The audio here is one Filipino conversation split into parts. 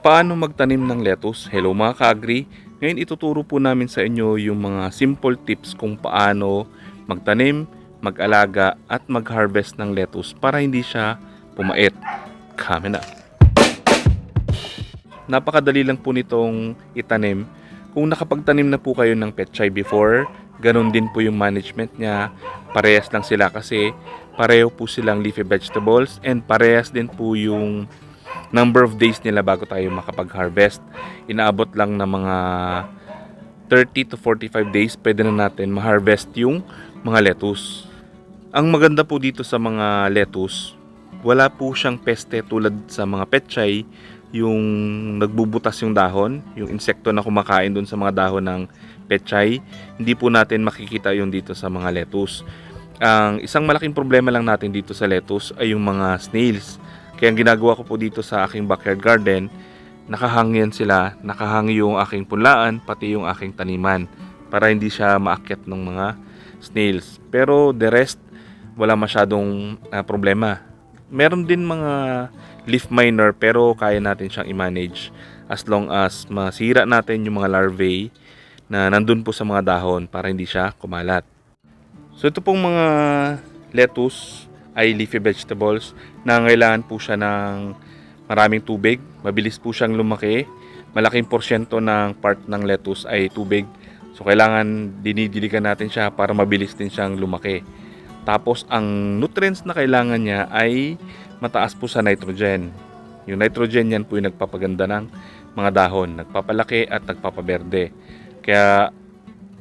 Paano magtanim ng lettuce? Hello mga ka-agri. Ngayon ituturo po namin sa inyo yung mga simple tips kung paano magtanim, mag-alaga at mag-harvest ng lettuce para hindi siya pumait. Kami na. Napakadali lang po nitong itanim. Kung nakapagtanim na po kayo ng petchay before, ganun din po yung management niya. Parehas lang sila kasi pareho po silang leafy vegetables and parehas din po yung number of days nila bago tayo makapag-harvest. Inaabot lang ng mga 30 to 45 days pwede na natin ma-harvest yung mga lettuce. Ang maganda po dito sa mga lettuce, wala po siyang peste tulad sa mga petchay, yung nagbubutas yung dahon, yung insekto na kumakain dun sa mga dahon ng petchay, hindi po natin makikita yung dito sa mga lettuce. Ang isang malaking problema lang natin dito sa lettuce ay yung mga snails. Kaya ang ginagawa ko po dito sa aking backyard garden, nakahangyan sila, nakahangi yung aking punlaan, pati yung aking taniman para hindi siya maakyat ng mga snails. Pero the rest, wala masyadong ah, problema. Meron din mga leaf miner pero kaya natin siyang i-manage as long as masira natin yung mga larvae na nandun po sa mga dahon para hindi siya kumalat. So ito pong mga lettuce ay leafy vegetables na kailangan po siya ng maraming tubig. Mabilis po siyang lumaki. Malaking porsyento ng part ng lettuce ay tubig. So kailangan dinidiligan natin siya para mabilis din siyang lumaki. Tapos ang nutrients na kailangan niya ay mataas po sa nitrogen. Yung nitrogen yan po yung nagpapaganda ng mga dahon, nagpapalaki at nagpapaberde. Kaya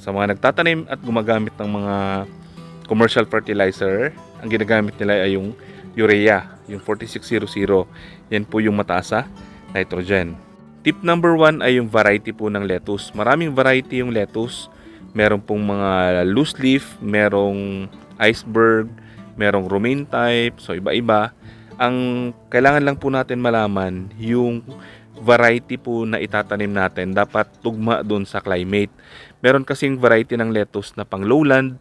sa mga nagtatanim at gumagamit ng mga commercial fertilizer, ang ginagamit nila ay yung urea, yung 4600. Yan po yung mataas sa nitrogen. Tip number one ay yung variety po ng lettuce. Maraming variety yung lettuce. Meron pong mga loose leaf, merong iceberg, merong romaine type, so iba-iba. Ang kailangan lang po natin malaman yung variety po na itatanim natin dapat tugma doon sa climate. Meron kasing variety ng lettuce na pang lowland,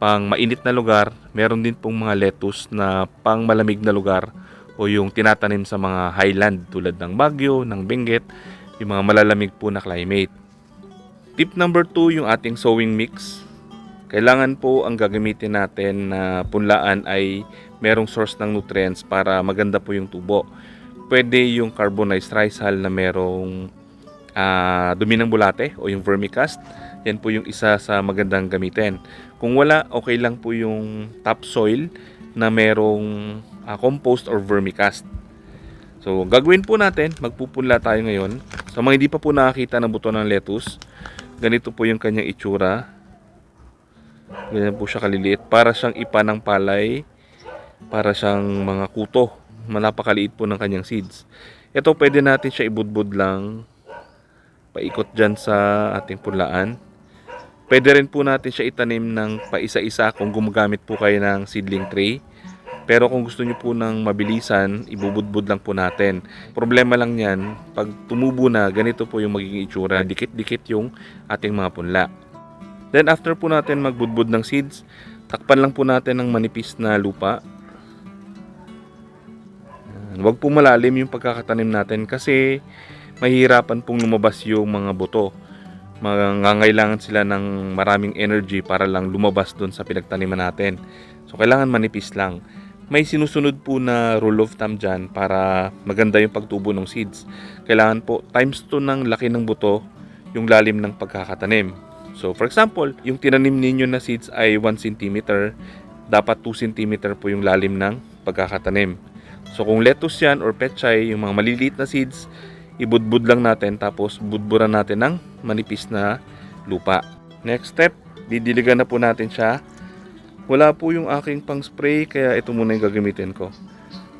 pang mainit na lugar, meron din pong mga lettuce na pang malamig na lugar o yung tinatanim sa mga highland tulad ng Baguio, ng Benguet, yung mga malalamig po na climate. Tip number 2, yung ating sowing mix. Kailangan po ang gagamitin natin na punlaan ay merong source ng nutrients para maganda po yung tubo. Pwede yung carbonized rice hull na merong ah, dumi ng bulate o yung vermicast. Yan po yung isa sa magandang gamitin. Kung wala, okay lang po yung topsoil na merong ah, compost or vermicast. So, gagawin po natin, magpupunla tayo ngayon. Sa mga hindi pa po nakakita ng buto ng lettuce, ganito po yung kanyang itsura. Ganyan po siya kaliliit. Para siyang ipa ng palay. Para siyang mga kuto. Malapakaliit po ng kanyang seeds. Ito pwede natin siya ibudbud lang. Paikot dyan sa ating punlaan. Pwede rin po natin siya itanim ng paisa-isa kung gumagamit po kayo ng seedling tray. Pero kung gusto nyo po ng mabilisan, ibubudbud lang po natin. Problema lang yan, pag tumubo na, ganito po yung magiging itsura. Dikit-dikit yung ating mga punla. Then after po natin magbudbud ng seeds, takpan lang po natin ng manipis na lupa. Huwag po malalim yung pagkakatanim natin kasi mahihirapan pong lumabas yung mga buto. Mangangailangan sila ng maraming energy para lang lumabas doon sa pinagtaniman natin. So kailangan manipis lang. May sinusunod po na rule of thumb dyan para maganda yung pagtubo ng seeds. Kailangan po times 2 ng laki ng buto yung lalim ng pagkakatanim. So for example, yung tinanim ninyo na seeds ay 1 cm, dapat 2 cm po yung lalim ng pagkakatanim. So kung lettuce yan or petchay, yung mga maliliit na seeds, ibudbud lang natin tapos budburan natin ng manipis na lupa. Next step, didiligan na po natin siya. Wala po yung aking pang spray kaya ito muna yung gagamitin ko.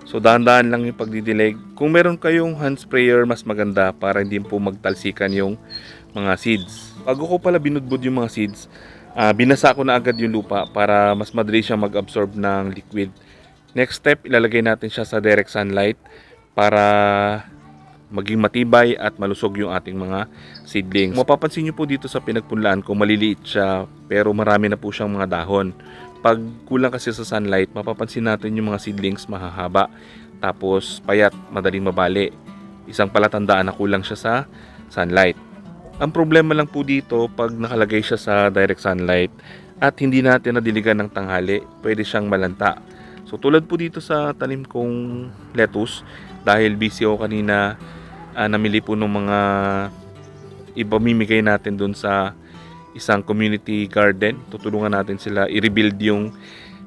So dahan-dahan lang yung pagdidilig. Kung meron kayong hand sprayer, mas maganda para hindi po magtalsikan yung mga seeds. Bago ko pala binudbud yung mga seeds, ah, binasa ko na agad yung lupa para mas madali siyang mag-absorb ng liquid. Next step, ilalagay natin siya sa direct sunlight para maging matibay at malusog yung ating mga seedlings. Mapapansin nyo po dito sa pinagpunlaan ko, maliliit siya pero marami na po siyang mga dahon. Pag kulang kasi sa sunlight, mapapansin natin yung mga seedlings mahahaba tapos payat, madaling mabali. Isang palatandaan na kulang siya sa sunlight. Ang problema lang po dito pag nakalagay siya sa direct sunlight at hindi natin nadiligan ng tanghali, pwede siyang malanta. So tulad po dito sa tanim kong lettuce, dahil busy ako kanina, ah, namili po ng mga ipamimigay natin dun sa isang community garden. Tutulungan natin sila i-rebuild yung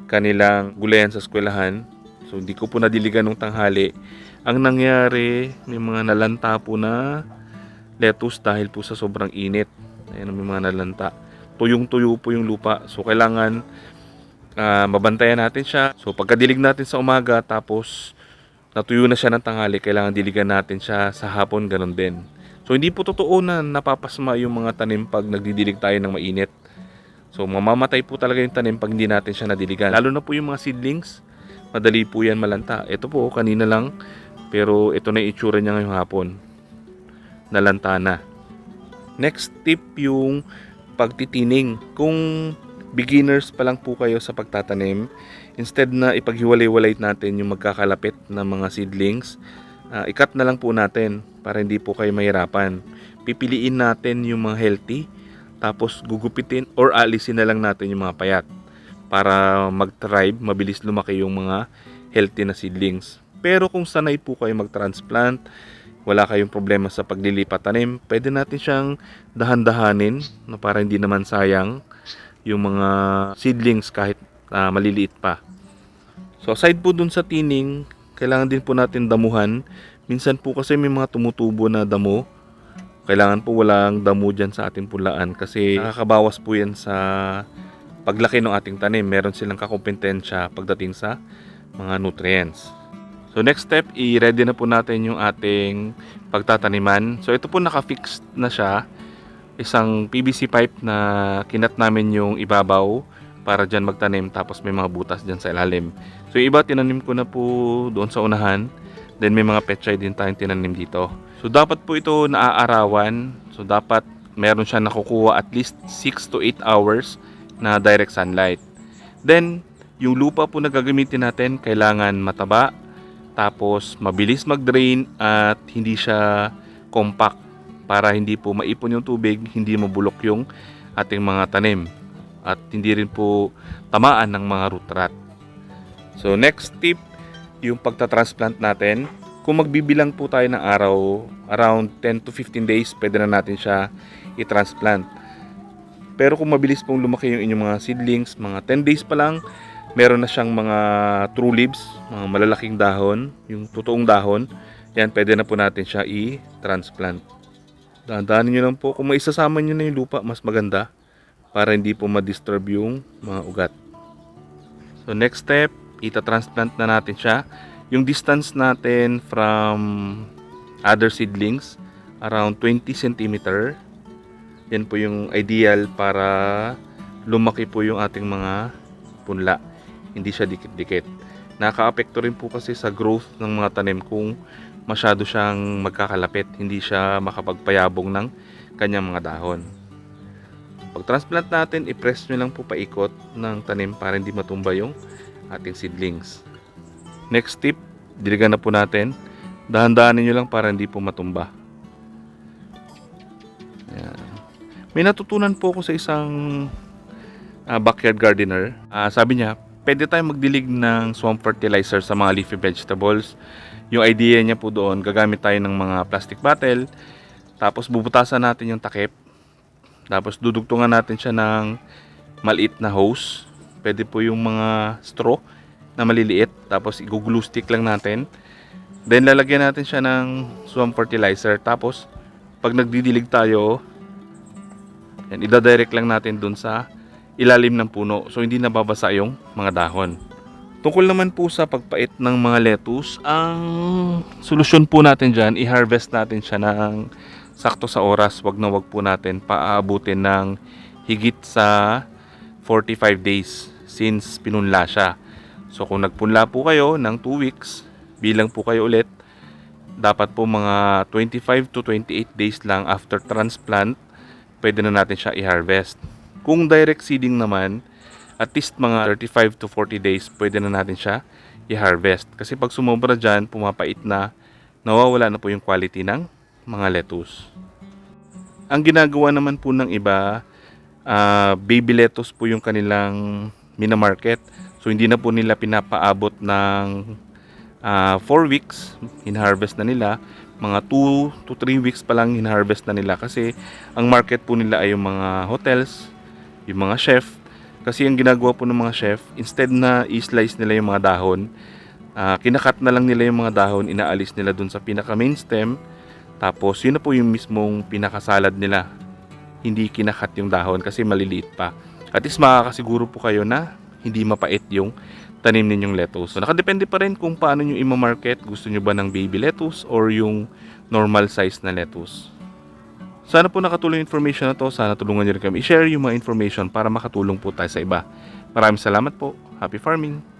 kanilang gulayan sa eskwelahan. So hindi ko po nadiligan ng tanghali. Ang nangyari, may mga nalanta po na lettuce dahil po sa sobrang init. Ayan, may mga nalanta. Tuyong-tuyo po yung lupa. So kailangan ah, mabantayan natin siya. So pagkadilig natin sa umaga tapos natuyo na siya ng tanghali, kailangan diligan natin siya sa hapon, ganun din. So hindi po totoo na napapasma yung mga tanim pag nagdidilig tayo ng mainit. So mamamatay po talaga yung tanim pag hindi natin siya nadiligan. Lalo na po yung mga seedlings, madali po yan malanta. Ito po, kanina lang, pero ito na yung itsura niya ngayong hapon. Nalanta na. Next tip yung pagtitining. Kung beginners pa lang po kayo sa pagtatanim, instead na ipaghiwalay-walay natin yung magkakalapit na mga seedlings, ah, ikat na lang po natin para hindi po kayo mahirapan. Pipiliin natin yung mga healthy, tapos gugupitin or alisin na lang natin yung mga payat para mag-thrive, mabilis lumaki yung mga healthy na seedlings. Pero kung sanay po kayo mag-transplant, wala kayong problema sa paglilipat tanim, pwede natin siyang dahan-dahanin na para hindi naman sayang yung mga seedlings kahit ah, maliliit pa. So aside po dun sa tining, kailangan din po natin damuhan. Minsan po kasi may mga tumutubo na damo. Kailangan po walang damo dyan sa ating pulaan kasi nakakabawas po yan sa paglaki ng ating tanim. Meron silang kakompetensya pagdating sa mga nutrients. So next step, i-ready na po natin yung ating pagtataniman. So ito po naka-fix na siya. Isang PVC pipe na kinat namin yung ibabaw para dyan magtanim tapos may mga butas dyan sa ilalim. So iba tinanim ko na po doon sa unahan. Then may mga petchay din tayong tinanim dito. So dapat po ito naaarawan. So dapat meron siya nakukuha at least 6 to 8 hours na direct sunlight. Then yung lupa po na gagamitin natin kailangan mataba tapos mabilis mag-drain at hindi siya compact para hindi po maipon yung tubig, hindi mabulok yung ating mga tanim at hindi rin po tamaan ng mga root rot. So next tip, yung pagta-transplant natin. Kung magbibilang po tayo ng araw, around 10 to 15 days, pwede na natin siya i-transplant. Pero kung mabilis pong lumaki yung inyong mga seedlings, mga 10 days pa lang, meron na siyang mga true leaves, mga malalaking dahon, yung totoong dahon. Yan, pwede na po natin siya i-transplant. Dahan-dahanin nyo lang po. Kung maisasama nyo na yung lupa, mas maganda para hindi po ma-disturb yung mga ugat. So next step, ita-transplant na natin siya. Yung distance natin from other seedlings, around 20 cm. Yan po yung ideal para lumaki po yung ating mga punla. Hindi siya dikit-dikit. Nakaapekto rin po kasi sa growth ng mga tanim kung masyado siyang magkakalapit. Hindi siya makapagpayabong ng kanyang mga dahon. Pag transplant natin, i-press nyo lang po paikot ng tanim para hindi matumba yung ating seedlings. Next tip, diligan na po natin. Dahan-dahanin nyo lang para hindi po matumba. Ayan. May natutunan po ako sa isang ah, backyard gardener. Ah, sabi niya, pwede tayong magdilig ng swamp fertilizer sa mga leafy vegetables. Yung idea niya po doon, gagamit tayo ng mga plastic bottle, tapos bubutasan natin yung takip, tapos dudugtungan natin siya ng maliit na hose. Pwede po yung mga straw na maliliit, tapos i-glue stick lang natin. Then lalagyan natin siya ng swamp fertilizer, tapos pag nagdidilig tayo, yan, ida-direct lang natin dun sa ilalim ng puno so hindi nababasa yung mga dahon. Tungkol naman po sa pagpait ng mga lettuce, ang solusyon po natin dyan, i-harvest natin siya ng sakto sa oras. Wag na wag po natin paaabutin ng higit sa 45 days since pinunla siya. So kung nagpunla po kayo ng 2 weeks, bilang po kayo ulit, dapat po mga 25 to 28 days lang after transplant, pwede na natin siya i-harvest. Kung direct seeding naman, at least mga 35 to 40 days, pwede na natin siya i-harvest. Kasi pag sumobra dyan, pumapait na nawawala na po yung quality ng mga lettuce. Ang ginagawa naman po ng iba, ah, baby lettuce po yung kanilang minamarket. So hindi na po nila pinapaabot ng 4 weeks, in-harvest na nila. Mga 2 to 3 weeks pa lang in-harvest na nila kasi ang market po nila ay yung mga hotels, yung mga chef. Kasi ang ginagawa po ng mga chef, instead na i-slice nila yung mga dahon, ah, kinakat na lang nila yung mga dahon, inaalis nila dun sa pinaka main stem, tapos yun na po yung mismong pinakasalad nila. Hindi kinakat yung dahon kasi maliliit pa. At least makakasiguro po kayo na hindi mapait yung tanim ninyong lettuce. So nakadepende pa rin kung paano nyo ima-market. Gusto nyo ba ng baby lettuce or yung normal size na lettuce. Sana po nakatulong yung information na to. Sana tulungan nyo rin kami i-share yung mga information para makatulong po tayo sa iba. Maraming salamat po. Happy farming!